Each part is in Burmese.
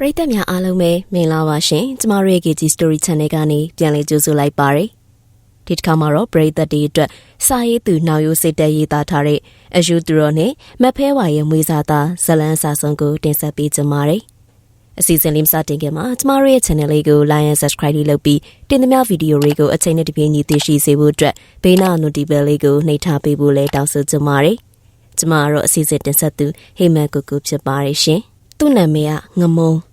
ပရိသတ်များအားလုံးပဲမင်္ဂလာပါရှင်ကျမတို့ရဲ့ KG Story Channel ကနေပြန်လည်ကြိုဆိုလိုက်ပါရစေဒီတစ်ခါမှာတော့ပရိသတ်တွေအတွက်စာရေးသူနှောင်ရိုးစိတ်တက်ရေးသားထားတဲ့အယူသူတော်နဲ့မဖဲဝါရဲ့မွေးစားသားဇလန်းစာဆုံးကိုတင်ဆက်ပေးကြပါရစေအစီအစဉ်လေးမစတင်ခင်မှာကျမတို့ရဲ့ channel လေးကို like and subscribe လေးလုပ်ပြီးတင်သမျှဗီဒီယိုတွေကိုအချိန်နဲ့တပြေးညီသိရှိစေဖို့အတွက်ဘေးနာ notification လေးကိုနှိပ်ထားပေးဖို့လည်းတောင်းဆိုကြပါရစေကျမတို့အစီအစဉ်တင်ဆက်သူဟိမန်ကူကူဖြစ်ပါရရှင်သူ့နာမည်ကငမုံ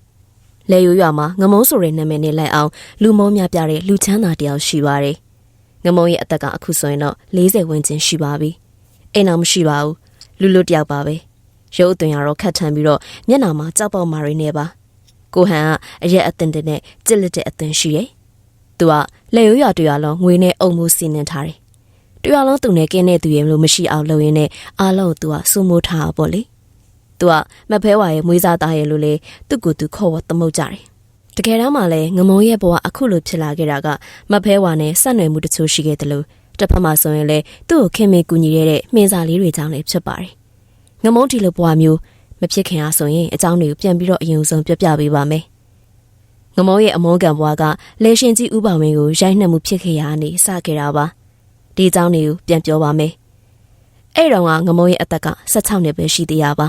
လေယူရွာမှာငမုံဆိုတဲ့နာမည်နဲ့လိုက်အောင်လူမုံများပြတဲ့လူချမ်းသာတယောက်ရှိပါတယ်ငမုံရဲ့အသက်ကအခုဆိုရင်တော့40ဝန်းကျင်ရှိပါပြီအိမ်အောင်မရှိပါဘူးလူလူတယောက်ပါပဲရုပ်အသွင်ရတော့ခတ်ထန်ပြီးတော့မျက်နှာမှာကြောက်ပေါက်မာရီနေပါကိုဟန်ကအရက်အသင်တဲ့နဲ့ကြစ်လက်တဲ့အသင်ရှိရဲ့သူကလေယူရွာတွေ့ရလုံးငွေနဲ့အုံမှုစီနင်းထားတယ်တွေ့ရလုံးသူနဲ့ကင်းတဲ့သူရဲ့လို့မရှိအောင်လုပ်ရင်းနဲ့အားလုံးသူကစိုးမိုးထားတာပေါ့လေ သူကမဖဲဝါရဲ့မွေးစားသားရဲ့လို့လေသူ့ကိုသူခေါ်ဝသမုတ်ကြတယ်တကယ်တမ်းမှလည်းငမုံရဲ့ဘဝအခုလိုဖြစ်လာခဲ့တာကမဖဲဝါနဲ့ဆက်နွယ်မှုတချို့ရှိခဲ့တယ်လို့တစ်ဖက်မှာဆိုရင်လည်းသူ့ကိုခင်မေကူညီရတဲ့မှင်စာလေးတွေကြောင့်လည်းဖြစ်ပါတယ်ငမုံဒီလိုဘဝမျိုးမဖြစ်ခင်အားဆိုရင်အကြောင်းတွေကိုပြန်ပြီးတော့အယုံဆုံးပြပြပေးပါမယ်ငမုံရဲ့အမောကံဘွားကလေရှင်ကြီးဥပဝင်းကိုရိုက်နှက်မှုဖြစ်ခဲ့ရနေစခဲ့တာပါဒီအကြောင်းတွေကိုပြန်ပြောပါမယ်အဲ့တော့ကငမုံရဲ့အသက်က16နှစ်ပဲရှိသေးရပါ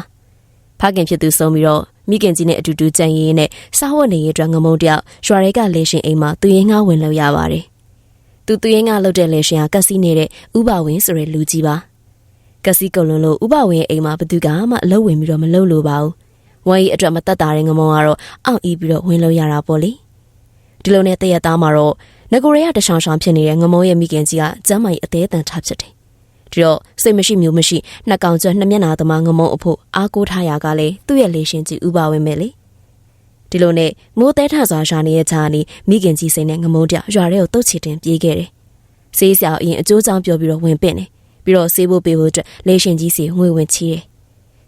ဖခင်ဖြစ်သူဆုံးပြီးတော့မိခင်ကြီးနဲ့အတူတူကြံရင်းနဲ့စားဝတ်နေရေးအတွက်ငမုံတယောက်ရွာရဲကလေရှင်အိမ်မှာသူရင်းငါဝင်လို့ရပါတယ်သူသူရင်းငါလှုပ်တဲ့လေရှင်ကကက်စီနေတဲ့ဥပဝင်းဆိုတဲ့လူကြီးပါကက်စီကုံလုံးလို့ဥပဝင်းရဲ့အိမ်မှာဘသူကမှအလုပ်ဝင်ပြီးတော့မလုပ်လို့ပါဘူးဝမ်ကြီးအတွက်မတက်တာတဲ့ငမုံကတော့အောင့်အီးပြီးတော့ဝင်လို့ရတာပေါ့လေဒီလိုနဲ့တရက်သားမှာတော့ငကိုရဲရတရှောင်ရှောင်ဖြစ်နေတဲ့ငမုံရဲ့မိခင်ကြီးကကျမ်းမာရေးအသေးအတန်ထဖြစ်တယ် ဒီတော့စိတ်မရှိမျိုးမရှိနှစ်ကောင်ကျွတ်နှစ်မျက်နာသမားငမုံအဖို့အားကိုးထားရကလည်းသူ့ရဲ့လေရှင်ကြီးဥပါဝင်မယ်လေဒီလိုနဲ့မိုးတဲထစွာရှာနေတဲ့ခြားနေမိခင်ကြီးစိန်နဲ့ငမုံတရွာထဲကိုတုတ်ချီတင်ပြေးခဲ့တယ်ဆေးဆရာအရင်အကျိုးကြောင့်ပြောပြီးတော့ဝင်ပင့်တယ်ပြီးတော့ဆေးဖို့ပေးဖို့အတွက်လေရှင်ကြီးစီငွေဝင်ချီးတယ်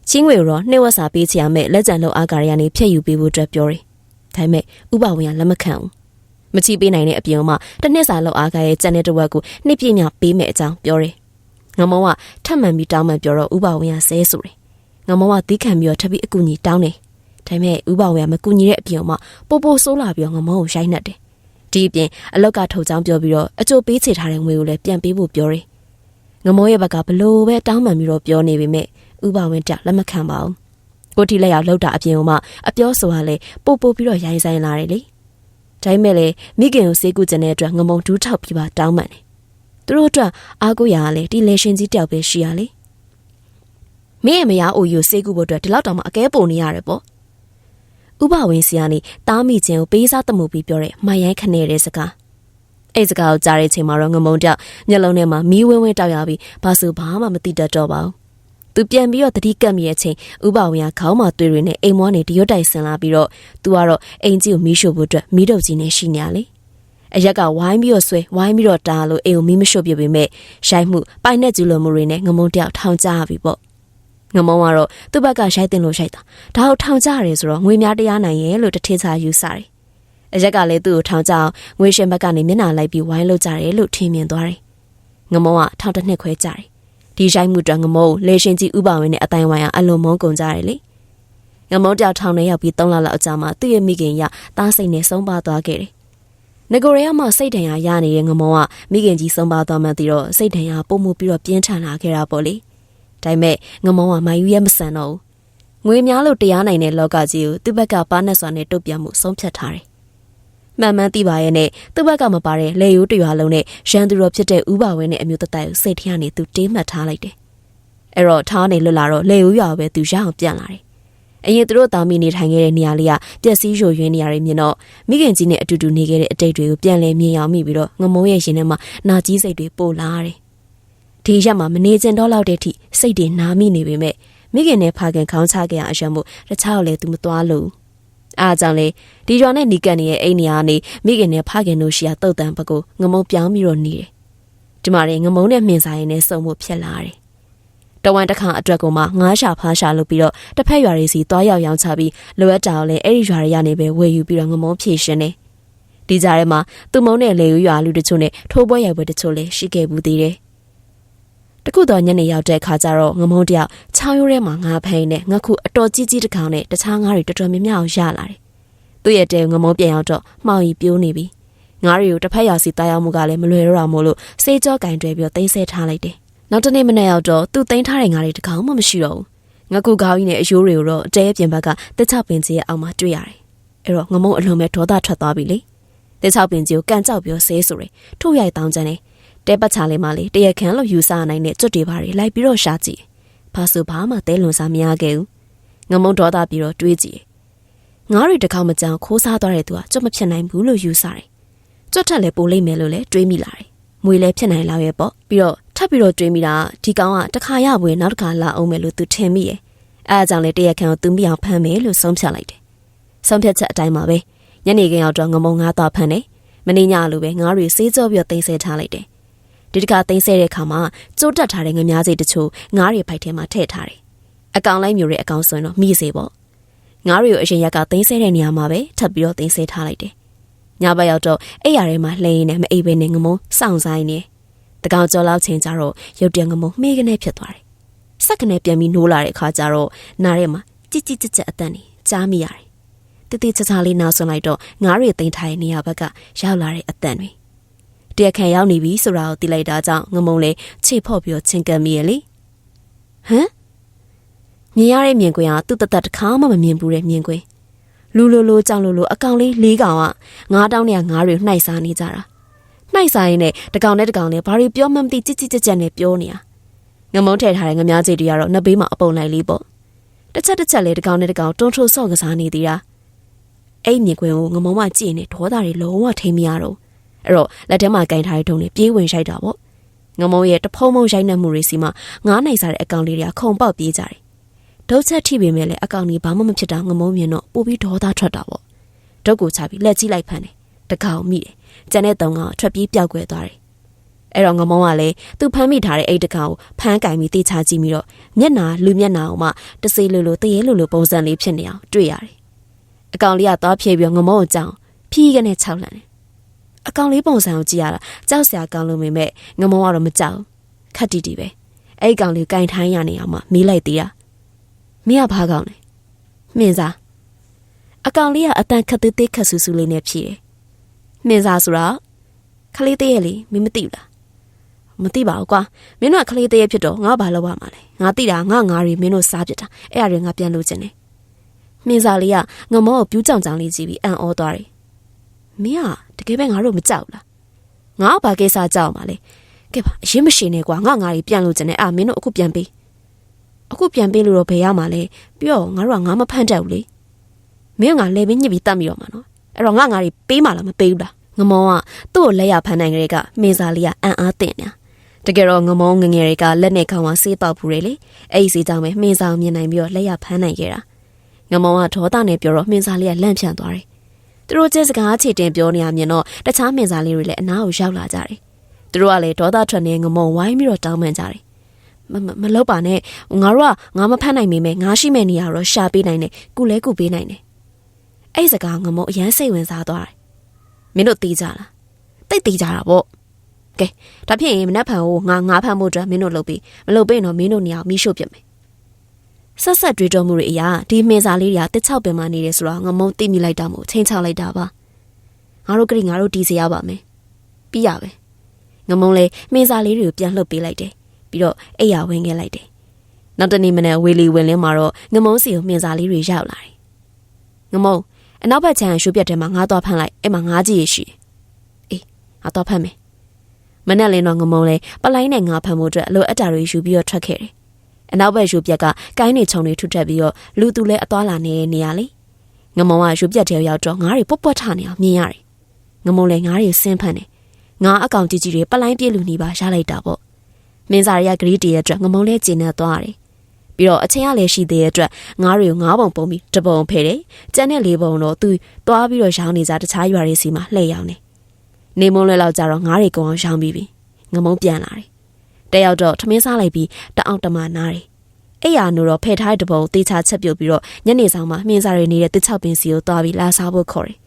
ချင်းငွေတော့နှိမ့်ဝက်စာပေးချင်ရမယ်လက်ကျန်လောက်အားကာရကနေဖြည့်ယူပေးဖို့အတွက်ပြောတယ်ဒါပေမဲ့ဥပဝင်ကလက်မခံဘူးမချီပေးနိုင်တဲ့အပြင်မှာတစ်နှစ်စာလောက်အားကာရဲ့ကျန်တဲ့တဝက်ကိုနှစ်ပြည့်မြပေးမယ်အကြောင်းပြောတယ် ငမုံကထပ်မံပြီးတောင်းမှပြောတော့ဥပဝင်းကဆဲဆိုတယ်ငမုံကသီးခံပြီးတော့ထပ်ပြီးအကူကြီးတောင်းတယ်ဒါပေမဲ့ဥပဝင်းကမကူညီတဲ့အပြင်မှာပို့ပို့ဆိုးလာပြီးတော့ငမုံကိုရိုက်နှက်တယ်ဒီအပြင်အလောက်ကထုတ်ချောင်းပြောပြီးတော့အကျိုးပေးချေထားတဲ့ငွေကိုလည်းပြန်ပေးဖို့ပြောတယ်ငမုံရဲ့ဘက်ကဘလို့ပဲတောင်းမှပြီးတော့ပြောနေပေမဲ့ဥပဝင်းတက်လက်မခံပါဘူးကိုတီလက်ရောက်လောက်တာအပြင်မှာအပြောဆိုရလဲပို့ပို့ပြီးတော့ရိုင်းဆိုင်လာတယ်လေဒါပေမဲ့လေမိခင်ကိုစေးကူကျင်တဲ့အတွက်ငမုံဒူးထောက်ပြီးပါတောင်းမှန်တယ် သူတို့အတွက်အားကိုးရရလေဒီလေရှင်ကြီးတယောက်ပဲရှိရလေမင်းရဲ့မယားအိုယူစေးကူဖို့အတွက်ဒီလောက်တောင်မှအကဲပုံနေရတယ်ပေါ့ဥပဝင်းစီကနေတားမိခြင်းကိုပေးစားတမှုပြီးပြောတဲ့မိုင်ရိုင်းခနဲ့တဲ့စကားအဲ့စကားကိုကြားတဲ့ချိန်မှာတော့ငမုံတောက်မျက်လုံးထဲမှာမီးဝင်းဝင်းတောက်ရပြီးဘာလို့ဘာမှမသိတတ်တော့ပါဘူးသူပြန်ပြီးတော့တတိကပ်မိရဲ့ချိန်ဥပဝင်းကခေါင်းမှာသွေးတွေနဲ့အိမ်မွားနေတရွတ်တိုက်ဆင်လာပြီးတော့သူကတော့အိမ်ကြီးကိုမီးရှို့ဖို့အတွက်မီးတုပ်ကြီးနဲ့ရှိနေရလေ အရက်ကဝိုင်းပြီးတော့ဆွဲဝိုင်းပြီးတော့တားလို့အိမ်ကိုမီးမရှို့ပြပေမဲ့ရိုက်မှုပိုင်နဲ့ကျူလိုမှုတွေနဲ့ငမုံတယောက်ထောင်ကြပြီပေါ့ငမုံကတော့သူ့ဘက်ကရိုက်တင်လို့ရိုက်တာဒါကိုထောင်ကြရတယ်ဆိုတော့ငွေများတရားနိုင်ရဲ့လို့တထင်းစာယူစားတယ်အရက်ကလည်းသူ့ကိုထောင်ကြအောင်ငွေရှင်ဘက်ကနေမျက်နှာလိုက်ပြီးဝိုင်းလို့ကြတယ်လို့ထင်မြင်သွားတယ်ငမုံကထောင်တစ်နှစ်ခွဲကြတယ်ဒီရိုက်မှုတွင်ငမုံလေရှင်ကြီးဥပဝင်နဲ့အတိုင်းဝိုင်းအောင်အလွန်မုန်းကုန်ကြတယ်လေငမုံတယောက်ထောင်ထဲရောက်ပြီး၃လလောက်အကြာမှာသူ့ရဲ့မိခင်ရတားစိတ်နဲ့ဆုံးပါသွားခဲ့တယ် ငကိုရဲမှာစိတ်ဒဏ်ရာရနေတဲ့ငမောကမိခင်ကြီးဆုံးပါသွားမှသိတော့စိတ်ဒဏ်ရာပုံမှုပြီးတော့ပြင်းထန်လာခဲ့တာပေါ့လေဒါပေမဲ့ငမောကမာယူရဲမဆန်တော့ဘူးငွေများလို့တရားနိုင်တဲ့လောကကြီးကိုသူ့ဘက်ကပါနဲ့စွာနဲ့တုတ်ပြမှုဆုံးဖြတ်ထားတယ်မှန်မှန်သိပါရဲ့နဲ့သူ့ဘက်ကမပါတဲ့လေယိုးတရွာလုံးနဲ့ရန်သူတော်ဖြစ်တဲ့ဥပဝင်းနဲ့အမျိုးတတိုက်ကိုစိတ်ထရနေသူတေးမှတ်ထားလိုက်တယ်အဲ့တော့ထားနေလွတ်လာတော့လေယိုးရွာပဲသူရအောင်ပြန်လာတယ် အရင်သူတို့သားမိနေထိုင်ခဲ့တဲ့နေရာလေးကပျက်စီးယိုယွင်းနေရတဲ့မြင်တော့မိခင်ကြီးနဲ့အတူတူနေခဲ့တဲ့အတိတ်တွေကိုပြန်လဲမြင်အောင်မိပြီးတော့ငမုံရဲ့ရင်ထဲမှာနာကြီးစိတ်တွေပိုလာတယ်။ဒီရက်မှာမနေကျင်တော့လောက်တဲ့အထိစိတ်တွေနာမိနေပေမဲ့မိခင်နဲ့ဖခင်ခေါင်းချခဲ့ရအရှမ်းမှုတခြားကိုလည်းသူမသွားလို့အားကြောင့်လေဒီရွာနဲ့နီကန်ရဲ့အိမ်နေရာနေမိခင်နဲ့ဖခင်တို့ရှိရာတုတ်တန်ဘက်ကိုငမုံပြောင်းပြီးတော့နေတယ်။ဒီမှာလေငမုံနဲ့မြင်စာရင်နဲ့စုံမှုဖြစ်လာတယ် တဝန်တခါအတွက်ကိုမှငားရှာဖားရှာလုပ်ပြီးတော့တစ်ဖက်ရွာတွေစီတွားရောက်ရောင်းချပြီးလိုအပ်တာကိုလည်းအဲ့ဒီရွာတွေကနေပဲဝယ်ယူပြီးတော့ငမုံဖြည့်ရှင်နေဒီကြားထဲမှာသူမုံနဲ့လေယူရွာလူတချို့နဲ့ထိုးပွဲရိုက်ပွဲတချို့လည်းရှိခဲ့ဘူးသေးတယ်တခုတော့ညနေရောက်တဲ့အခါကျတော့ငမုံတယောက်ချောင်းရိုးထဲမှာငါးဖိန်နဲ့ငါခုအတော်ကြီးကြီးတစ်ကောင်နဲ့တခြားငါးတွေတော်တော်များများရလာတယ်သူ့ရဲ့တဲငမုံပြန်ရောက်တော့မှောင်ရီပြိုးနေပြီငါးရီကိုတစ်ဖက်ရောက်စီတားရောက်မှုကလည်းမလွယ်တော့တာမို့လို့စေးကြောကင်တွဲပြီးတော့သိမ်းဆဲထားလိုက်တယ် နောက်တနေ့မနေ့ရောက်တော့သူသိမ်းထားတဲ့ငါးရီတကောင်မှမရှိတော့ဘူးငါကူကောင်းကြီးနဲ့အယိုးတွေကိုတော့အတဲပြင်ဘက်ကတက်ချပင်ကြီးရဲ့အောက်မှာတွေ့ရတယ်အဲ့တော့ငမုံအလွန်ပဲဒေါသထွက်သွားပြီလေတက်ချပင်ကြီးကိုကန်ကြောက်ပြီးဆဲဆိုရယ်ထုတ်ရိုက်တောင်းကြတယ်တဲပတ်ချလေးမှလေတရခန်လို့ယူဆနိုင်တဲ့ကြွတွေပါတွေလိုက်ပြီးတော့ရှာကြည့်ဘာဆိုဘာမှတဲလွန်စားမရခဲ့ဘူးငမုံဒေါသပြီးတော့တွေးကြည့်ငါးရီတစ်ခေါက်မကြောင်ခိုးစားသွားတဲ့သူကကြွတ်မဖြစ်နိုင်ဘူးလို့ယူဆတယ်ကြွတ်ထက်လည်းပိုလိမ့်မယ်လို့လည်းတွေးမိလာတယ်မွေလည်းဖြစ်နိုင်လောက်ရဲ့ပေါ့ပြီးတော့ထ ပ်ပြီးတော့တွေးမိတာဒီကောင်ကတစ်ခါရပွဲနောက်တစ်ခါလာအောင်မယ်လို့သူထင်မိရဲ့အဲအကြောင့်လေတရခန်ကိုသူမိအောင်ဖမ်းမယ်လို့ဆုံးဖြတ်လိုက်တယ်ဆုံးဖြတ်ချက်အတိုင်းပါပဲညနေခင်းရောက်တော့ငမုံငါးသွားဖမ်းတယ်မင်းညလိုပဲငါးရီစေးကြောပြီးတော့တင်ဆဲထားလိုက်တယ်ဒီတစ်ခါသိမ်းဆဲတဲ့အခါမှာကျိုးတက်ထားတဲ့ငများစိတ်တချို့ငားတွေဖိုက်ထဲမှာထည့်ထားတယ်။အကောင်လိုက်မျိုးရဲ့အကောင်ဆိုရင်တော့မိစေပေါ့။ငားတွေကိုအရင်ရက်ကသိမ်းဆဲတဲ့နေရာမှာပဲထပ်ပြီးတော့သိမ်းဆဲထားလိုက်တယ်။ညဘက်ရောက်တော့အိယာထဲမှာလှိန်နေမအိပ်ဘဲနဲ့ငမုံစောင့်ဆိုင်နေ။တ ကောင်ကြော်လောက်ချင်းကြတော့ရုတ်တရက်ငမုံမေးကနေဖြစ်သွားတယ်။စက်ကနေပြန်ပြီးနိုးလာတဲ့အခါကျတော့နားထဲမှာကြစ်ကြစ်ကြက်ကြက်အတန်နေကြားမိရတယ်။တတိချာချာလေးနားဆွလိုက်တော့ငားတွေသိမ်းထားတဲ့နေရာဘက်ကရောက်လာတဲ့အတန်တွေတရခန်ရောက်နေပြီဆိုတာကိုသိလိုက်တာကြောင့်ငမုံလေးခြေဖော့ပြီးတော့ချင်းကပ်မိရလေဟမ်မြင်ရတဲ့မြင်ကွင်းကသူ့တသက်တစ်ခါမှမမြင်ဘူးတဲ့မြင်ကွင်းလူလိုလိုကြောင်လိုလိုအကောင်လေးလေးကောင်ကငါးတောင်းနဲ့ငါးတွေနှိုက်စားနေကြတာ နှိုက်စားရင်းနဲ့တကောင်နဲ့တကောင်နဲ့ဘာတွေပြောမှမသိကြစ်ကြစ်ကြက်ကြက်နဲ့ပြောနေတာငမုံထည့်ထားတဲ့ငမားကြီးတွေကတော့နှစ်ဘေးမှာအပုံလိုက်လေးပေါ့တစ်ချက်တစ်ချက်လေးတကောင်နဲ့တကောင်တွန်းထိုးဆော့ကစားနေသေးတာအဲ့မြင်ကွင်းကိုငမုံမကြည့်နေဒေါသတွေလုံးဝထိမရတော့အဲ့တော့လက်ထဲမှာကင်ထားတဲ့ထုံနဲ့ပြေးဝင်ရိုက်တာပေါ့ငမုံရဲ့တဖုံဖုံရိုက်နှက်မှုတွေစီမှာငားနိုင်စားတဲ့အကောင်လေးတွေကခုံပေါက်ပြေးကြတယ်ဒုတ်ချက်ထိပေမဲ့လည်းအကောင်ကြီးဘာမှမဖြစ်တာငမုံမြင်တော့ပို့ပြီးဒေါသထွက်တာပေါ့ဒုတ်ကိုချပြီးလက်ကြီးလိုက်ဖမ်းတယ် တကောင်မိတယ်ကျန်တဲ့တုံကထွက်ပြေးပြောက်ွယ်သွားတယ်အဲ့တော့ငမုံကလည်းသူ့ဖမ်းမိထားတဲ့အိတ်တကောင်ကိုဖမ်းကင်ပြီးတေချာကြည့်ပြီးတော့မျက်နာလူမျက်နာအောင်မှတစေးလိုလိုတရေလိုလိုပုံစံလေးဖြစ်နေအောင်တွေ့ရတယ်အကောင်လေးကသွားဖြည့်ပြီးငမုံကိုကြောင်ဖြီးကနေခြောက်လန့်တယ်အကောင်လေးပုံစံကိုကြည့်ရတာကြောက်စရာကောင်းလို့မိမဲ့ငမုံကတော့မကြောက်ခက်တီတီပဲအဲ့ကောင်လေးကင်ထိုင်းရနေအောင်မှမီးလိုက်သေးတာမင်းကဘာကောင်လဲမြင်စားအကောင်လေးကအတန်ခက်သေးသေးခက်ဆူဆူလေးနဲ့ဖြည့်တယ် မြင်စားဆိုတော့ခလေးသေးရဲ့လေမင်းမသိဘူးလားမသိပါဘူးကွာမင်းတို့ကခလေးသေးရဲ့ဖြစ်တော့ငါဘာလုပ်ရမှာလဲငါသိတာငါငါရီမင်းတို့စားပြစ်တာအဲ့အရင်ငါပြန်လို့ခြင်းနေမြင်စားလေးကငမောကိုပြူးကြောင်ကြောင်လေးကြည့်ပြီးအံ့ဩသွားတယ်မင်းကတကယ်ပဲငါတို့မကြောက်လားငါဘာကိစ္စကြောက်မှာလဲကဲပါအရင်မရှိနေကွာငါငါကြီးပြန်လို့ကျင်နေအာမင်းတို့အခုပြန်ပေးအခုပြန်ပေးလို့တော့ဘယ်ရမှာလဲပြီးတော့ငါတို့ကငါမဖန့်တတ်ဘူးလေမင်းကငါလဲပြီးညစ်ပြီးတတ်မိတော့မှာနော် အဲ့တော့ငါငါကြီးပေးမှလားမပေးဘူးလားငမောကသူ့ကိုလက်ရဖမ်းနိုင်ကြတဲ့ကမင်းစားလေးကအံ့အားသင့်နေတာတကယ်တော့ငမုံငငယ်တွေကလက်နဲ့ခေါင်းဝဆေးပေါက်ဘူးလေအဲ့ဒီဆေးကြောင့်ပဲမှင်းစားမြင်နိုင်ပြီးတော့လက်ရဖမ်းနိုင်ခဲ့တာငမုံကဒေါသနဲ့ပြောတော့မှင်းစားလေးကလန့်ဖြန့်သွားတယ်သူတို့ကျစကားချေတင်ပြောနေရမြင်တော့တခြားမင်းစားလေးတွေလည်းအနားကိုရောက်လာကြတယ်။သူတို့ကလည်းဒေါသထွက်နေငမုံဝိုင်းပြီးတော့တောင်းပန်ကြတယ်။မမမလုပ်ပါနဲ့ငါတို့ကငါမဖတ်နိုင်မိမယ်ငါရှိမဲ့နေရာတော့ရှာပေးနိုင်တယ်ကုလဲကုပေးနိုင်တယ်။ အဲ့စကားငမုံအရန်စိတ်ဝင်စားသွားတယ်။မင်းတို့သိကြလား။တိတ်သိကြတာပေါ့။ကဲဒါဖြစ်ရင်မနှက်ဖန်ကိုငါငါဖန်ဖို့အတွက်မင်းတို့လုပ်ပြီးမလုပ်ပေးရင်တော့မင်းတို့နေရာမီးရှို့ပြမယ်ဆက်ဆက်တွေးတောမှုတွေအရာဒီမင်းစားလေးတွေကတစ်ချောက်ပင်မနေတယ်ဆိုတော့ငမုံသိမိလိုက်တာမို့ချင်းချလိုက်တာပါငါတို့ကလေးငါတို့တီးစရပါမယ်ပြီးရပဲငမုံလေးမင်းစားလေးတွေကိုပြန်လှုပ်ပေးလိုက်တယ်ပြီးတော့အိယာဝင်ခဲ့လိုက်တယ်နောက်တနေ့မနေ့ဝေလီဝင်လင်းမှာတော့ငမုံစီကိုမင်းစားလေးတွေရောက်လာတယ်ငမုံ အနောက်ဘက်ခြမ်းရှိုးပြတ်ထဲမှာငါးသွားဖမ်းလိုက်အဲ့မှာငါးကြီးရရှိအေးငါသွားဖမ်းမယ်မနဲ့လင်းတော့ငမုံလေးပလိုင်းနဲ့ငါဖမ်းဖို့အတွက်အလိုအပ်တာတွေယူပြီးတော့ထွက်ခဲ့တယ်အနောက်ဘက်ယူပြက်ကကိုင်းနေချုံတွေထုထက်ပြီးတော့လူသူလဲအသွားလာနေတဲ့နေရာလေငမုံကယူပြက်ထဲရောက်တော့ငါးတွေပွတ်ပွတ်ထနေအောင်မြင်ရတယ်ငမုံလည်းငါးတွေဆင်းဖန်တယ်ငါးအကောင်ကြီးကြီးတွေပလိုင်းပြည့်လူနေပါရလိုက်တာပေါ့မင်းစားရကလေးတည်းရဲ့အတွက်ငမုံလည်းကျင်းနေသွားတယ် ပြီးတော့အချင်းရလည်းရှိသေးတဲ့အတွက်ငါးတွေကိုငါးပုံပုံပြီးတပုံဖယ်တယ်ကျန်တဲ့လေးပုံတော့သူသွားပြီးတော့ရောင်းနေကြတခြားရွာတွေစီမှာလှည့်ရောင်းနေနေမုံလွဲလောက်ကြတော့ငါးတွေကုန်အောင်ရောင်းပြီးပြီငမုံပြန်လာတယ်တယောက်တော့ထမင်းစားလိုက်ပြီးတအောင်တမနားတယ်အဲ့ရနိုတော့ဖဲထားတဲ့တပုံတေချာချက်ပြုတ်ပြီးတော့ညနေဆောင်မှာမှင်းစားရနေတဲ့တစ်ချောက်ပင်စီကိုသွားပြီးလာစားဖို့ခေါ်တယ်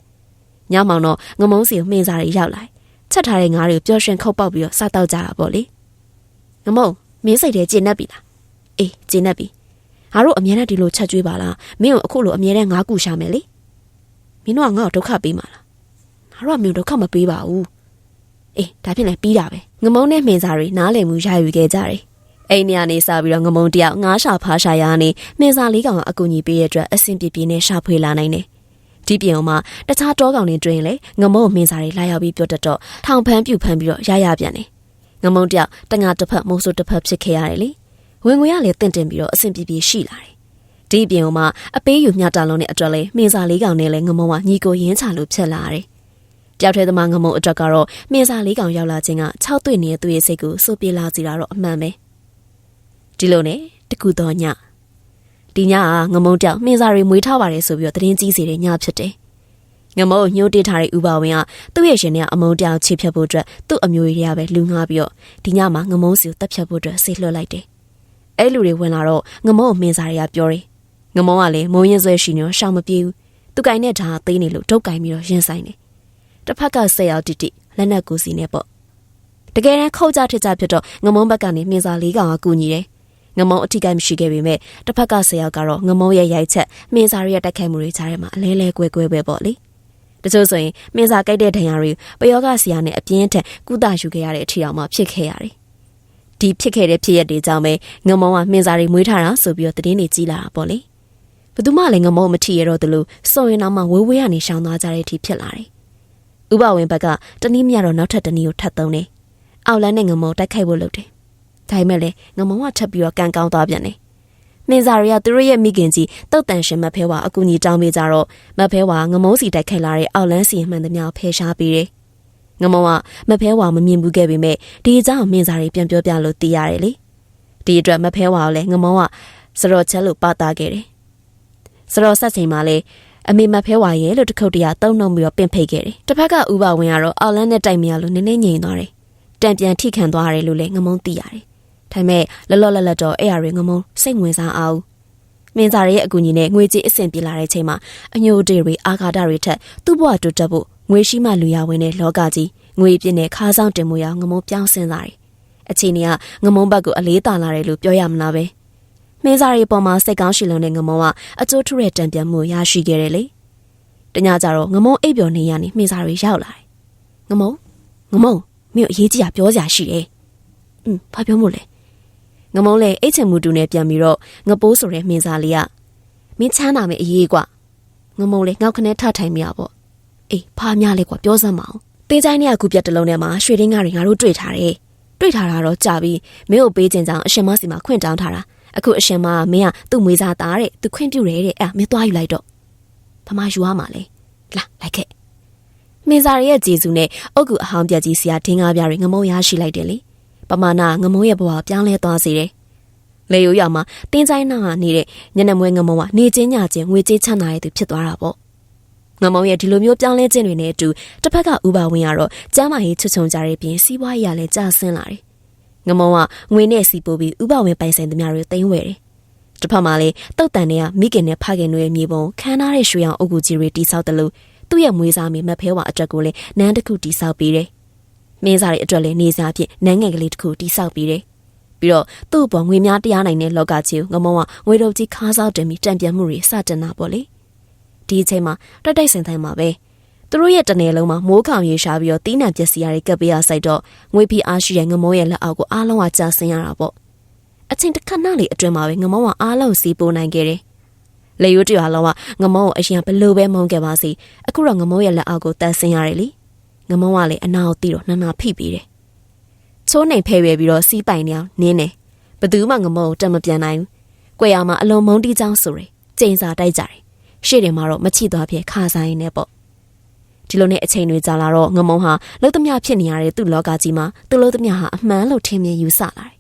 ညမောင်တော့ငမုံစီကိုမှင်းစားရရောက်လာချက်ထားတဲ့ငါးတွေကိုပျော်ရွှင်ခုတ်ပေါက်ပြီးတော့စားတော့ကြတာပေါ့လေငမုံမင်းစိတ်ထဲကျဉ်နေပြီလား အေးကျဉ်နေပြီငါတို့အမြဲတမ်းဒီလိုချက်ကျွေးပါလားမင်းကိုအခုလိုအမြဲတမ်းငါးကူရှာမယ်လေမင်းတို့ကငါ့ကိုဒုက္ခပေးမှာလားငါတို့ကမျိုးဒုက္ခမပေးပါဘူးအေးဒါဖြစ်လဲပြီးတာပဲငမုံနဲ့မှင်စာတွေနားလည်မှုရယူခဲ့ကြတယ်အိမ်နေရာနေစပြီးတော့ငမုံတယောက်ငါးရှာဖားရှာရနေမှင်စာလေးကောင်ကအကူအညီပေးရတဲ့အတွက်အဆင်ပြေပြေနဲ့ရှာဖွေလာနိုင်တယ်ဒီပြင်မှာတခြားတောကောင်တွေတွင်လေငမုံမှင်စာတွေလာရောက်ပြီးပြောတတ်တော့ထောင်ဖန်းပြူဖန်းပြီးတော့ရရပြန်တယ်ငမုံတယောက်တငါတစ်ဖက်မိုးဆိုးတစ်ဖက်ဖြစ်ခဲ့ရတယ်လေ ဝင်ငွေရလေတင့်တင်ပြီးတော့အဆင်ပြေပြေရှိလာတယ်ဒီအပြင်မှာအပေးယူမြတာလုံးနဲ့အတွက်လဲမှင်စာလေးကောင်နဲ့လဲငမုံကညီကိုရင်းချလို့ဖြစ်လာတယ်တယောက်တည်းသမားငမုံအတွက်ကတော့မှင်စာလေးကောင်ရောက်လာခြင်းက၆တွေ့နေတဲ့သူရဲ့စိတ်ကိုစိုးပြေလာစီတာတော့အမှန်ပဲဒီလိုနဲ့တကူတော့ညဒီညကငမုံတောက်မှင်စာတွေမွေးထားပါတယ်ဆိုပြီးတော့သတင်းကြီးစီတဲ့ညဖြစ်တယ်ငမုံညှိုးတေးထားတဲ့ဥပဝင်ကသူ့ရဲ့ရှင်နဲ့အမုံတောက်ချေဖြတ်ဖို့အတွက်သူ့အမျိုးကြီးတွေကပဲလူငှားပြီးတော့ဒီညမှာငမုံစီကိုတက်ဖြတ်ဖို့အတွက်ဆေးလွှတ်လိုက်တယ် အဲ့လူတွေဝင်လာတော့ငမုံကိုမှင်စာတွေကပြောတယ်ငမုံကလည်းမိုးရင်ဆွဲရှိနေတော့ရှောင်မပြေဘူးသူကင်နဲ့ဓာတ်သေးနေလို့ဒုတ်ကင်ပြီးတော့ရင်ဆိုင်တယ်တစ်ဖက်ကဆက်ရောက်တိတိလက်နက်ကူစီနဲ့ပေါ့တကယ်တမ်းခုတ်ကြထစ်ကြဖြစ်တော့ငမုံဘက်ကနေမြင်စာလေးကောင်ကကူညီတယ်ငမုံအထီးကိုမရှိခဲ့ပေမဲ့တစ်ဖက်ကဆက်ရောက်ကတော့ငမုံရဲ့ရိုက်ချက်မြင်စာရဲ့တိုက်ခိုက်မှုတွေကြားထဲမှာအလဲလဲကွဲကွဲပဲပေါ့လေတချို့ဆိုရင်မြင်စာကြိုက်တဲ့ဒဏ်ရာတွေပယောဂဆရာနဲ့အပြင်းထန်ကုသယူခဲ့ရတဲ့အထီအောင်မှဖြစ်ခဲ့ရတယ် ဒီဖြစ်ခဲ့တဲ့ဖြစ်ရက်တွေကြောင့်ပဲငမုံကမြင်စာတွေမွေးထားတာဆိုပြီးတော့သတင်းတွေကြီးလာတာပေါ့လေဘယ်သူမှလည်းငမုံမထီရတော့သလိုစုံရင်တော့မှဝေးဝေးကနေရှောင်သွားကြတဲ့အထိဖြစ်လာတယ်ဥပဝင်ဘက်ကတနည်းမြတော့နောက်ထပ်တနည်းကိုထပ်သုံးတယ်။အောက်လန်းနဲ့ငမုံတိုက်ခိုက်ဖို့လုပ်တယ်။ဒါပေမဲ့လည်းငမုံကထပ်ပြီးတော့ကန်ကောင်းသွားပြန်တယ်။မင်းစာတွေကသူတို့ရဲ့မိခင်ကြီးတုတ်တန်ရှင်မဖဲဝါအကူကြီးတောင်းပေးကြတော့မဖဲဝါငမုံစီတိုက်ခိုက်လာတဲ့အောက်လန်းစီမှန်သမျှဖယ်ရှားပေးတယ်။ ငမုံကမဖဲဝါမမြင်ဘူးခဲ့ပေမဲ့ဒီအကြောင်းမင်းစာတွေပြန်ပြောပြလို့သိရတယ်လေ။ဒီအတွက်မဖဲဝါကိုလည်းငမုံကစရော့ချက်လို့ပါတာခဲ့တယ်။စရော့ဆက်ချိန်မှာလည်းအမေမဖဲဝါရဲ့လို့တခုတ်တရတုံနှုံပြီးတော့ပင်ဖိတ်ခဲ့တယ်။တစ်ဖက်ကဥပဝင်ကတော့အော်လန်နဲ့တိုက်မရလို့နည်းနည်းငြိမ်သွားတယ်။တံပြန်ထိခံသွားရတယ်လို့လည်းငမုံသိရတယ်။ဒါပေမဲ့လောလောလတ်လတ်တော့အဲ့အရာတွေငမုံစိတ်ဝင်စားအောင် မင်းသားရဲ့အကူအညီနဲ့ငွေကြေးအဆင်ပြေလာတဲ့ချိန်မှာအညိုတေတွေအာဃာတတွေထက်သူ့ဘဝတိုးတက်ဖို့ငွေရှိမှလူရဝင်တဲ့လောကကြီးငွေပြည့်နဲ့ခါးဆောင်တင်မှုရငမုံပြောင်းစင်လာတယ်။အချိန်ကြီးကငမုံဘက်ကိုအလေးတာလာတယ်လို့ပြောရမလားပဲ။မင်းသားရဲ့ပေါ်မှာစိတ်ကောင်းရှိလုံတဲ့ငမုံကအကျိုးထူတဲ့တံပြန်မှုရရှိခဲ့တယ်လေ။တညကြတော့ငမုံအိပ်ပျော်နေရနေမှင်စာတွေရောက်လာတယ်။ငမုံငမုံမင်းအရေးကြီးတာပြောစရာရှိတယ်။อืมဘာပြောမို့လဲ။ ငမုံလည်းအိတ်ချင်မှုတူနဲ့ပြန်ပြီးတော့ငပိုးဆိုတဲ့မှင်စာလေးကမင်းချမ်းသာမယ်အရေးကွာ။ငမုံလည်းငေါက်ခနဲ့ထထိုင်မိရပေါ့။အေးဖားများလေကွာပြောစမ်းမအောင်။တေးချိုင်းနဲ့ကူပြတ်တလုံးထဲမှာရွှေရင်းကားတွေငါတို့တွေ့ထားတယ်။တွေ့ထားတာတော့ကြာပြီ။မင်းကိုပေးခြင်းကြောင့်အရှင်မစီမှာခွင့်တောင်းထားတာ။အခုအရှင်မကမင်းကသူ့မွေးစားသားတဲ့သူခွင့်ပြုတယ်တဲ့အဲ့မင်းသွားယူလိုက်တော့။ဘာမှယူရမှာလဲ။လာလိုက်ခဲ့။မင်းစားရဲ့ဂျေစုနဲ့အုတ်ကူအဟောင်းပြက်ကြီးဆရာဒင်းကားပြားတွေငမုံရရှိလိုက်တယ်လေ။ ပမာဏငမုံရဲ့ဘဝပြောင်းလဲသွားစေတယ်။လေရိုးရမှာတင်းချိုင်းနာကနေတဲ့ညနေမွေးငမုံကနေချင်းညချင်းငွေကြေးချမ်းသာရသူဖြစ်သွားတာပေါ့။ငမုံရဲ့ဒီလိုမျိုးပြောင်းလဲခြင်းတွေနဲ့အတူတစ်ဖက်ကဥပဝင်ကတော့ကျမ်းမာရေးချွတ်ချုံကြတဲ့ပြင်စီးပွားရေးရလည်းကျဆင်းလာတယ်။ငမုံကငွေနဲ့စီပို့ပြီးဥပဝင်ပိုင်ဆိုင်သမျှတွေတင်ဝယ်တယ်။တစ်ဖက်မှာလည်းတုတ်တန်တွေကမိခင်နဲ့ဖခင်တို့ရဲ့မြေပုံခမ်းနားတဲ့ရွှေရောင်အုပ်ကူကြီးတွေတိဆောက်တယ်လို့သူ့ရဲ့မွေးစားမိမဖဲဝါအတွက်ကိုလည်းနန်းတစ်ခုတိဆောက်ပေးတယ်။ မင်းစားတွေအတွက်လည်းနေစားဖြင့်နန်းငယ်ကလေးတစ်ခုတိဆောက်ပေးတယ်။ပြီးတော့သူ့ဘောငွေများတရားနိုင်တဲ့လောကကြီးကိုငမုံကငွေတော်ကြီးခါးဆောက်တင်ပြီးတံပြန်မှုတွေစတင်တာပေါ့လေ။ဒီအချိန်မှာတက်တိုက်ဆင်တိုင်းမှာပဲသူတို့ရဲ့တနယ်လုံးမှာမိုးခေါင်ရေရှားပြီးတော့တီးနှံပစ္စည်းရတွေကပ်ပေးရဆိုင်တော့ငွေပြီးအားရှိတဲ့ငမုံရဲ့လက်အောက်ကိုအားလုံးကကြာဆင်းရတာပေါ့အချိန်တစ်ခဏလေးအတွင်းမှာပဲငမုံကအားလုံးစီးပိုးနိုင်ခဲ့တယ်လေယိုးတရွာလုံးကငမုံကိုအရင်ဘလို့ပဲမုန်းခဲ့ပါစေအခုတော့ငမုံရဲ့လက်အောက်ကိုတန်ဆင်းရတယ်လी ငမုံကလည်းအနာကိုတီးတော့နှနာဖိပြီးတယ်ချိုးနေဖဲရွယ်ပြီးတော့စီးပိုင်နေအောင်နင်းတယ်ဘသူမှငမုံကိုတက်မပြန်နိုင်ဘူးကွယ်ရမှာအလုံးမုံတီးချောင်းဆိုရယ်ကျိန်စာတိုက်ကြတယ်ရှေ့တယ်မှာတော့မချိသွားဖြစ်ခါဆိုင်နေပေါ့ဒီလိုနဲ့အချိန်တွေကြာလာတော့ငမုံဟာလှုပ်သမျှဖြစ်နေရတဲ့သူ့လောကကြီးမှာသူ့လှုပ်သမျှဟာအမှန်လို့ထင်မြင်ယူဆလာတယ်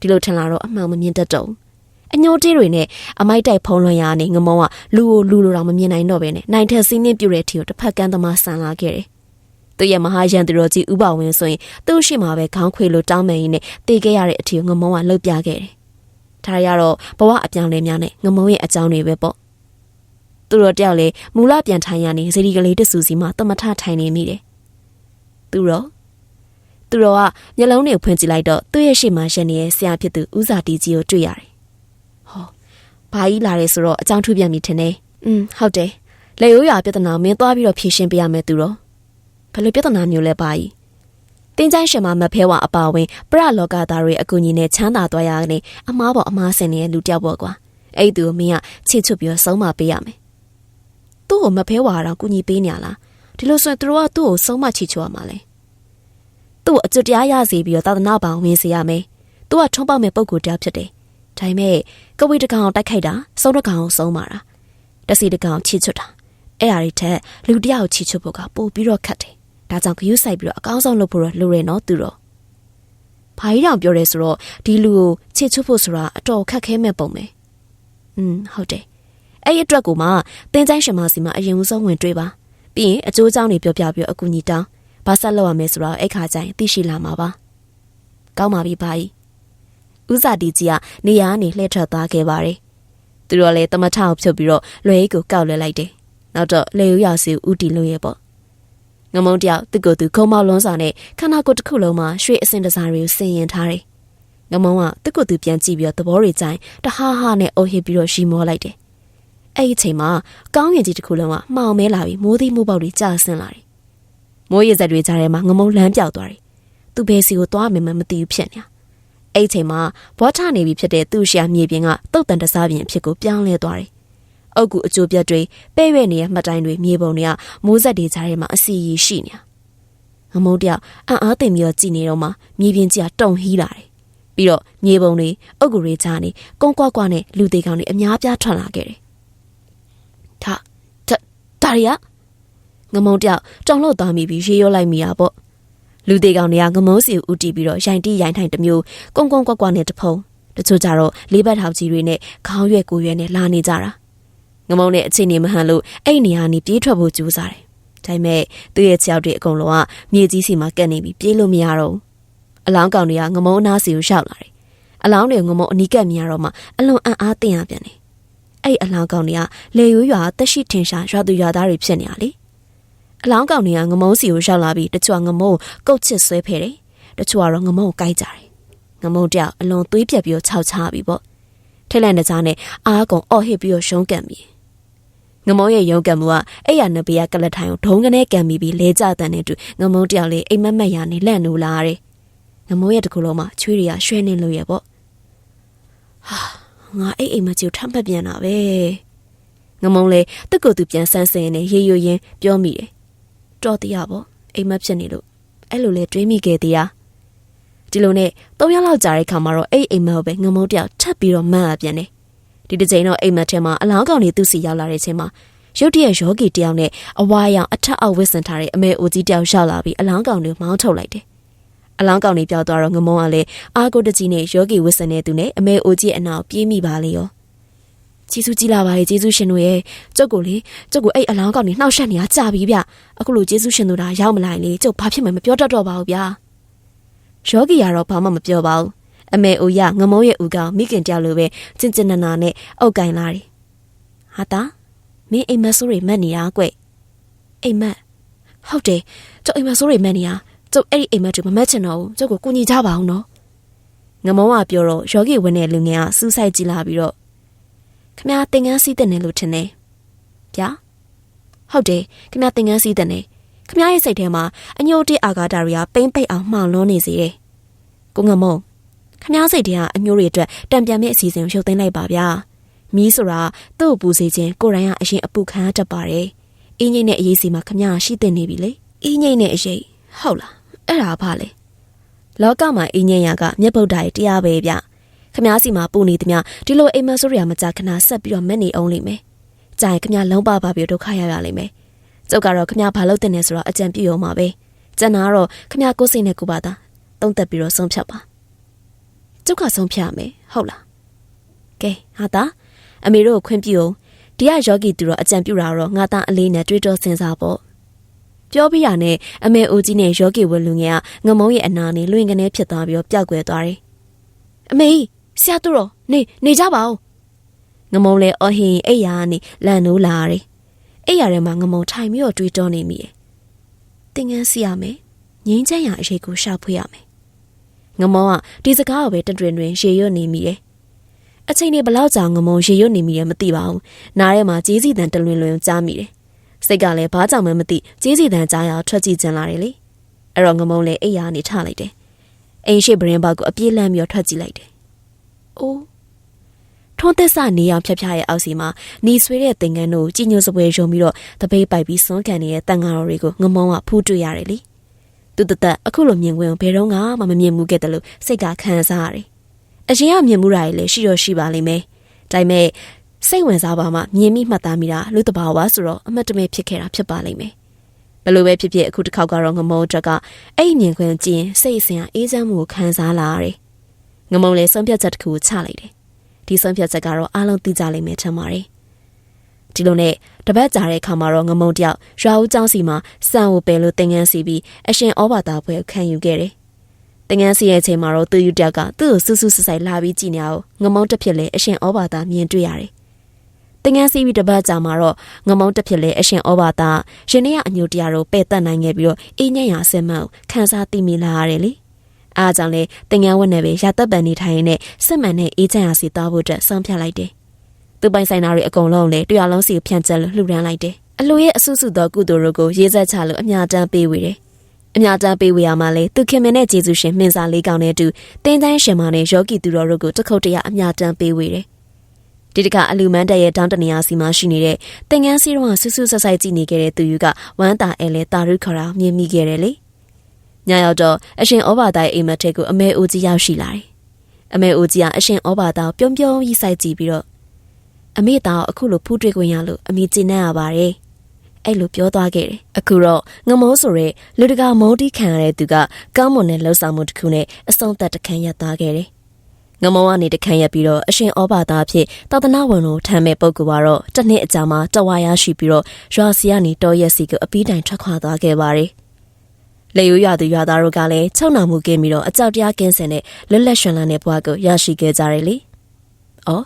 ဒီလိုထင်လာတော့အမှန်မမြင်တတ်တော့အညိုတေးတွေနဲ့အမိုက်တိုက်ဖုံးလွှမ်းရနေငမောကလူကိုလူလိုတော့မမြင်နိုင်တော့ပဲနဲ့နိုင်ထက်စင်းနှင်းပြူတဲ့ထီကိုတစ်ဖက်ကန်းသမားဆန်လာခဲ့တယ်။ သူရဲ့မဟာရန်သူတော်ကြီးဥပဝင်းဆိုရင်သူ့ရှိမှာပဲခေါင်းခွေလိုတောင်းမယ်ရင်းနဲ့တေးခဲ့ရတဲ့အထီကိုငမောကလှုပ်ပြခဲ့တယ်။ဒါရတော့ဘဝအပြောင်းလဲများနဲ့ငမောရဲ့အကြောင်းတွေပဲပေါ့။သူတို့တယောက်လေမူလပြန်ထိုင်ရနေဇရီကလေးတဆူစီမှာတမထထိုင်နေမိတယ်။သူတော့သူတော်ကမျက်လုံးတွေဖွင့်ကြည့်လိုက်တော့သူ့ရဲ့ရှေ့မှာရှင်နေတဲ့ဆရာဖြစ်သူဦးစာတီကြီးကိုတွေ့ရတယ်။ဟောဘာကြီးလာတယ်ဆိုတော့အကြောင်းထူးပြန်ပြီထင်တယ်။อืมဟုတ်တယ်လေရိုးရွာပြဿနာမင်းသွားပြီးတော့ဖြေရှင်းပေးရမယ်သူတော့ ဘယ်လိုပြဿနာမျိုးလဲပါကြီးတင်းချိုင်းရှင်မမဖဲဝါအပါဝင်ပရလောကသားတွေအကူအညီနဲ့ချမ်းသာသွားရကနေအမားပေါ်အမားစင်နေတဲ့လူတယောက်ပေါ့ကွာအဲ့ဒီသူကိုမင်းကချစ်ချွတ်ပြီးတော့ဆုံးမပေးရမယ်သူ့ကိုမဖဲဝါတော့ကူညီပေးနေရလားဒီလိုဆိုရင်သူတို့ကသူ့ကိုဆုံးမချီချွတ်ရမှာလေသူ့ကိုအကျွတ်တရားရစီပြီးတော့သာသနာ့ဘောင်ဝင်စေရမယ်သူကထုံးပေါက်မဲ့ပုံကိုတယောက်ဖြစ်တယ်ဒါပေမဲ့ကဝေတကောင်တိုက်ခိုက်တာစုံတကောင်ဆုံးမာတာတစီတကောင်ချီချွတ်တာအဲ့အရာတွေထက်လူတယောက်ချီချွတ်ဖို့ကပိုပြီးတော့ခက်တယ် ဒါကြောင့်ဂယုဆိုင်ပြီးတော့အကောင်းဆုံးလုပ်ဖို့တော့လိုရနော်သူတော့ဘာကြီးတောင်ပြောရဲဆိုတော့ဒီလူကိုချစ်ချွတ်ဖို့ဆိုတာအတော်ခက်ခဲမဲ့ပုံပဲอืมဟုတ်တယ်အဲ့ဒီအတွက်ကိုမှတင်းချိုင်းရှင်မစီမှာအရင်ဆုံးဝင်တွေ့ပါပြီးရင်အကျိုးအကြောင်းတွေပြောပြပြီးအကူညီတောင်းဘာဆက်လုပ်ရမယ်ဆိုတော့အဲ့ခါကျရင်သိရှိလာမှာပါကောင်းပါပြီဘာကြီးဦးစာတီကြီးကနေရာကနေလှည့်ထွက်သွားခဲ့ပါတယ်သူတို့လည်းတမထအောင်ဖြုတ်ပြီးတော့လွယ်ရီကိုကောက်လဲလိုက်တယ်နောက်တော့လေယူရောက်စီဦးတီလို့ရပေါ့ ငမုံတယောက်သူ့ကိုယ်သူခုံမောက်လွန်းစာနဲ့ခန္ဓာကိုယ်တစ်ခုလုံးမှာရွှေအစင်တစားတွေကိုဆင်ရင်ထားတယ်။ငမုံကသူ့ကိုယ်သူပြန်ကြည့်ပြီးတော့သဘောတွေကြိုင်တဟားဟားနဲ့အိုဟစ်ပြီးတော့ရှီမောလိုက်တယ်။အဲ့ဒီအချိန်မှာကောင်းရင်ကြီးတစ်ခုလုံးကမှောင်မဲလာပြီးမိုးသီးမိုးပေါက်တွေကျဆင်းလာတယ်။မိုးရေစက်တွေကြားထဲမှာငမုံလမ်းပြောက်သွားတယ်။သူ့ဘယ်စီကိုသွားမယ်မှမသိဘူးဖြစ်နေတာ။အဲ့ဒီအချိန်မှာဘောထနေပြီဖြစ်တဲ့သူ့ရှာမြေပြင်ကတုတ်တန်တစားပြင်အဖြစ်ကိုပြောင်းလဲသွားတယ် အုတ်ကူအကျိုးပြတ်တွေပဲ့ရွဲ့နေတဲ့မှတ်တိုင်းတွေမြေပုံတွေကမိုးဆက်တွေကြားထဲမှာအစီရီရှိနေတာငမုံတယောက်အံ့အားသင်ပြီးတော့ကြည်နေတော့မှမြေပြင်ကြီးကတုံဟီးလာတယ်ပြီးတော့မြေပုံတွေအုတ်ကူတွေကြားနေကုန်းကွာကွာနဲ့လူသေးကောင်တွေအများပြားထွက်လာခဲ့တယ်ဒါဒါဒါရီကငမုံတယောက်တောင်လို့သွားမိပြီးရေရောလိုက်မိတာပေါ့လူသေးကောင်တွေကငမုံစီကိုဥတီပြီးတော့ရိုင်တီရိုင်ထိုင်တစ်မျိုးကုန်းကုန်းကွာကွာနဲ့တဖုံတချို့ကြတော့လေးဘက်ထောက်ကြီးတွေနဲ့ခေါင်းရွက်ကိုရွက်နဲ့လာနေကြတာ ငမုံနဲ့အချိန်နေမဟန်လို့အဲ့နေရာနေပြေးထွက်ဖို့ကြိုးစားတယ်။ဒါပေမဲ့သူ့ရဲ့ခြေောက်တွေအကုန်လုံးကမြေကြီးစီမှာကပ်နေပြီးပြေးလို့မရတော့ဘူး။အလောင်းကောင်တွေကငမုံအနားစီကိုရှောက်လာတယ်။အလောင်းတွေငမုံအနီးကပ်မြင်ရတော့မှအလွန်အံ့အားသင့်ရပြန်တယ်။အဲ့အလောင်းကောင်တွေကလေရိုးရွာတက်ရှိထင်ရှားရွာသူရွာသားတွေဖြစ်နေရလေ။အလောင်းကောင်တွေကငမုံစီကိုရှောက်လာပြီးတချို့ကငမုံကုတ်ချစ်ဆွဲဖဲတယ်။တချို့ကတော့ငမုံကိုကိုက်ကြတယ်။ငမုံတယောက်အလွန်သွေးပြက်ပြီးတော့ခြောက်ချပြီပေါ့။ထိတ်လန့်တဲ့ကြားနဲ့အားကုန်အော်ဟစ်ပြီးတော့ရှုံးကန်ပြီ။ ငမုံရဲ့ရုံးကံမှုကအဲ့ရနဘေးကကလထိုင်ကိုဒုံကနေကံပြီးပြီးလဲကြတဲ့နဲ့တူငမုံတယောက်လေးအိမ်မက်မက်ရနေလက်နိုးလာတယ်ငမုံရဲ့တကူလုံးမှာချွေးတွေကရွှဲနေလို့ရပေါ့ဟာငါအိမ်အိမ်မကြီးထပ်မက်ပြန်တာပဲငမုံလေတက်ကိုသူပြန်ဆန်းစင်နေရေရွရင်ပြောမိတယ်တော်တရားပေါ့အိမ်မက်ဖြစ်နေလို့အဲ့လိုလဲတွေးမိခဲ့တရားဒီလိုနဲ့၃ရက်လောက်ကြာတဲ့ခါမှာတော့အဲ့အိမ်မက်ကိုပဲငမုံတယောက်ထပ်ပြီးတော့မှန်းရပြန်တယ် ဒီတစ်ချိန်တော့အိမ်မက်ထဲမှာအလောင်းကောင်တွေသူ့စီရောက်လာတဲ့အချိန်မှာရုတ်တရက်ယောဂီတယောက်နဲ့အဝါရောင်အထက်အောက်ဝစ်စင်ထားတဲ့အမေအိုကြီးတယောက်ရောက်လာပြီးအလောင်းကောင်တွေမောင်းထုတ်လိုက်တယ်။အလောင်းကောင်တွေပြောက်သွားတော့ငမုံကလည်းအာကိုတကြီးနဲ့ယောဂီဝစ်စင်တဲ့သူနဲ့အမေအိုကြီးအနောက်ပြေးမိပါလေရော။ကျေးဇူးကြီးလာပါရဲ့ကျေးဇူးရှင်တို့ရဲ့ကျုပ်ကိုလေကျုပ်ကိုအဲ့အလောင်းကောင်တွေနှောက်ရှက်နေတာကြာပြီဗျ။အခုလိုကျေးဇူးရှင်တို့ဒါရောက်မလာရင်လေကျုပ်ဘာဖြစ်မှမပြောတတ်တော့ပါဘူးဗျာ။ယောဂီကတော့ဘာမှမပြောပါဘူး။ အမေအိုရငမုံရဲ့ဦးကောင်မိခင်တယောက်လိုပဲကျင်ကျင်နာနာနဲ့အုတ်ကင်လာတယ်။ဟာတာမင်းအိမ်မက်ဆိုးတွေမက်နေရကွ။အိမ်မက်ဟုတ်တယ်ကျုပ်အိမ်မက်ဆိုးတွေမက်နေရကျုပ်အဲ့ဒီအိမ်မက်တွေမမက်ချင်တော့ဘူးကျုပ်ကိုကူညီကြပါအောင်နော်။ငမုံကပြောတော့ယောဂီဝင်တဲ့လူငယ်ကစူးစိုက်ကြည့်လာပြီးတော့ခမတင်ငန်းစီးတဲ့နေလို့ထင်တယ်။ဗျာဟုတ်တယ်ခမတင်ငန်းစီးတဲ့နေခမရဲ့စိတ်ထဲမှာအညိုတိအာဂါတာတွေကပိမ့်ပိတ်အောင်မှောင်လွှမ်းနေစေတယ်။ကိုငမုံ ခမားစိတ်တွေကအမျိုးတွေအတွက်တံပြန်မဲ့အစီအစဉ်ကိုရုပ်သိမ်းလိုက်ပါဗျာမီးဆိုတာသူ့ကိုပူစေခြင်းကိုရိုင်းကအရင်အပူခံရတတ်ပါတယ်အင်းငိမ့်နဲ့အရေးစီမှာခမားရှိတဲ့နေပြီလေအင်းငိမ့်နဲ့အရေးဟုတ်လားအဲ့ဒါဘာလဲလောကမှာအင်းငိမ့်ရကမြတ်ဗုဒ္ဓရဲ့တရားပဲဗျခမားစီမှာပူနေသမျှဒီလိုအိမ်မဆိုးရမကြခဏဆက်ပြီးတော့မက်နေအောင်လိမ့်မယ်ကြိုင်ခမားလုံးပါပါပြီးဒုက္ခရရလိမ့်မယ်ကျုပ်ကတော့ခမားဘာလို့တင်နေဆိုတော့အကြံပြုရောမှာပဲကျန်တာကတော့ခမားကိုယ်စိတ်နဲ့ကိုပါတာတုံးသက်ပြီးတော့ဆုံးဖြတ်ပါ ကျုပ်ကဆုံးဖြတ်မယ်ဟုတ်လားကဲဟာတာအမေတို့ကိုခွင့်ပြုအောင်ဒီကယောဂီသူတော့အကြံပြုတာတော့ငါသားအလေးနဲ့တွေးတောစဉ်းစားပေါ့ပြောပြရနဲ့အမေအိုကြီးနဲ့ယောဂီဝလူငယ်ကငမုံရဲ့အနာနဲ့လွင်ကနေဖြစ်သွားပြီးတော့ပျောက်ကွယ်သွားတယ်အမေဆရာတို့တော့နေနေကြပါဦးငမုံလေအဟင်အိယာကနေလန်နိုးလာတယ်အိယာထဲမှာငမုံထိုင်ပြီးတော့တွေးတောနေမိတယ်တင်ငန်းစီရမယ်ငင်းချမ်းရအရေးကိုရှာဖွေရမယ် ငမောကဒီစကားကိုပဲတတွင်တွင်ရေရွတ်နေမိတယ်။အချိန်နေဘလောက်ကြာငမောရေရွတ်နေမိတယ်မသိပါဘူး။နားထဲမှာကြေးစီတန်တလွင်လွင်ကြားမိတယ်စိတ်ကလည်းဘာကြောင့်မှမသိကြီးစီတန်ကြားရထွက်ကြည့်ကျင်လာတယ်လေအဲ့တော့ငမုံလည်းအိယာနေထလိုက်တယ်အိမ်ရှိပရင်ဘောက်ကိုအပြေးလန့်ပြီးတော့ထွက်ကြည့်လိုက်တယ်အိုးထွန်းသက်စနေအောင်ဖြတ်ဖြားရဲ့အောက်စီမှာနီဆွေးတဲ့သင်္ကန်းတို့ကြီးညိုစပွဲယုံပြီးတော့တပိတ်ပိုက်ပြီးစွန့်ကန်နေတဲ့တန်ဃာတော်တွေကိုငမုံကဖူးတွေ့ရတယ်လေ သူတသက်အခုလိုမြင်ကွင်းဘယ်တော့မှမမြင်မှုခဲ့တယ်လို့စိတ်ကခံစားရတယ်အရင်ကမြင်မှုတာတွေလည်းရှိတော့ရှိပါလိမ့်မယ်ဒါပေမဲ့စိတ်ဝင်စားပါမှမြင်မိမှတ်သားမိတာလူတဘာဝဆိုတော့အမတ်တမဲဖြစ်ခဲ့တာဖြစ်ပါလိမ့်မယ်ဘယ်လိုပဲဖြစ်ဖြစ်အခုတစ်ခေါက်ကတော့ငမုံချက်ကအဲ့ဒီမြင်ခွင့်ကျင်စိတ်အစဉ်အေးချမ်းမှုကိုခံစားလာရတယ်ငမုံလည်းဆုံးဖြတ်ချက်တစ်ခုကိုချလိုက်တယ်ဒီဆုံးဖြတ်ချက်ကတော့အားလုံးသိကြလိမ့်မယ်ထင်ပါတယ် ဒီလိုနဲ့တပတ်ကြာတဲ့ခါမှာတော့ငမုံတယောက်ရွာဦးကျောင်းစီမှာစံကိုပယ်လို့တင်ငန်းစီပြီးအရှင်ဩဘာသာပွဲခံယူခဲ့တယ်တင်ငန်းစီရဲ့အချိန်မှာတော့သူယူတယောက်ကသူ့ကိုစူးစူးဆဆိုင်လာပြီးကြည်နေအောင်ငမုံတစ်ဖြစ်လေအရှင်ဩဘာသာမြင်တွေ့ရတယ်တင်ငန်းစီပြီးတပတ်ကြာမှာတော့ငမုံတစ်ဖြစ်လေအရှင်ဩဘာသာရှင်နေရအညိုတရားတို့ပယ်တတ်နိုင်ခဲ့ပြီးတော့အေးညံ့ရာဆင်မှန်ခန်းစားသိမိလာရတယ်လေအားကြောင့်လေတင်ငန်းဝတ်နယ်ပဲရသက်ပံနေထိုင်နေစစ်မှန်တဲ့အေးချမ်းရာစီသွားဖို့အတွက်ဆုံးဖြတ်လိုက်တယ် သူပိုင်ဆိုင်သားတွေအကုန်လုံးလေတရားလုံးစီဖြန့်ကျက်လို့လှူဒန်းလိုက်တယ်အလိုရဲ့အဆုစုသောကုသိုလ်တို့ကိုရေးဆက်ချလို့အမြတမ်းပေးဝေတယ်အမြတမ်းပေးဝေရမှာလေသူခင်မင်နဲ့ဂျေဇုရှင်မင်းစာလေးကောင်နဲ့အတူတင်းတိုင်းရှင်မနဲ့ယောဂီသူတော်တို့ကိုတခုတ်တရအမြတမ်းပေးဝေတယ်ဒီတကအလူမန်းတက်ရဲ့တောင်းတနေရာစီမှာရှိနေတဲ့တင်ငန်းစီတော့ဆူဆူဆက်ဆိုင်ကြည့်နေခဲ့တဲ့သူယူကဝမ်းတာအဲလဲတာရုခရာမြင်မိခဲ့တယ်လေညရောက်တော့အရှင်ဩဘာသားရဲ့အိမ်မက်ထဲကိုအမေအိုကြီးရောက်ရှိလာတယ်အမေအိုကြီးကအရှင်ဩဘာသားကိုပြုံးပြုံးကြီးစိုက်ကြည့်ပြီးတော့ အမေသားကိုအခုလိုဖူးတွေ့ခွင့်ရလို့အမေကျဉ်းနေရပါတယ်အဲ့လိုပြောသွားခဲ့တယ်အခုတော့ငမိုးဆိုရဲလူတကာမုန်းတီးခံရတဲ့သူကကောင်းမွန်တဲ့လှုပ်ဆောင်မှုတစ်ခုနဲ့အဆုံးသက်တခန့်ရသွားခဲ့တယ်ငမောကနေတခန့်ရက်ပြီးတော့အရှင်ဩဘာသားဖြစ်တောသနာဝင်ကိုထမ်းမဲ့ပုဂ္ဂိုလ်ကတော့တစ်နှစ်အကြာမှာတဝါရရှိပြီးတော့ရွာစီကနေတော်ရက်စီကိုအပီးတိုင်ထွက်ခွာသွားခဲ့ပါတယ်။လေယူရွာသူရွာသားတို့ကလည်းချုံနာမှုကင်းပြီးတော့အကြောက်တရားကင်းစင်တဲ့လွတ်လပ်ရှင်လန်းတဲ့ဘဝကိုရရှိခဲ့ကြတယ်လေ။အော်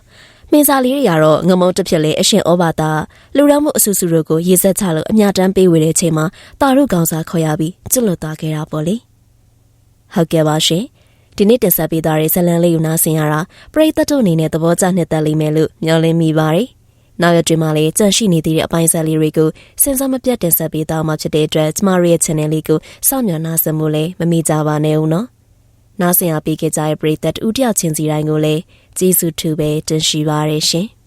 မင်းစားလေးတွေကတော့ငမုံတစ်ဖြစ်လေအရှင်ဩဘာသားလူရမှုအဆူဆူတို့ကိုရေစက်ချလို့အမြတမ်းပေးဝေတဲ့ချိန်မှာတာရုကောင်စားခေါ်ရပြီးကျွလွတ်သွားခဲ့တာပေါ့လေ။ဟုတ်ကဲ့ပါရှင်။ဒီနေ့တင်ဆက်ပေးသွားတဲ့ဇလန်လေးယူနာဆင်ရတာပရိသတ်တို့အနေနဲ့သဘောကျနှစ်သက်လိမ့်မယ်လို့မျှော်လင့်မိပါတယ်။နောက်ရတွင်မှလည်းကြန့်ရှိနေသေးတဲ့အပိုင်းဆက်လေးတွေကိုစဉ်းစားမပြတ်တင်ဆက်ပေးသွားမှာဖြစ်တဲ့အတွက်ကျမတို့ရဲ့ channel လေးကိုစောင့်မျှော်နှားစမှုလည်းမမိကြပါနဲ့ဦးနော်။နားဆင်ရပေးခဲ့ကြတဲ့ပရိသတ်ဦးတယောက်ချင်းစီတိုင်းကိုလည်း ကျေးဇူးထူပဲတင်ရှိပါရရှင်။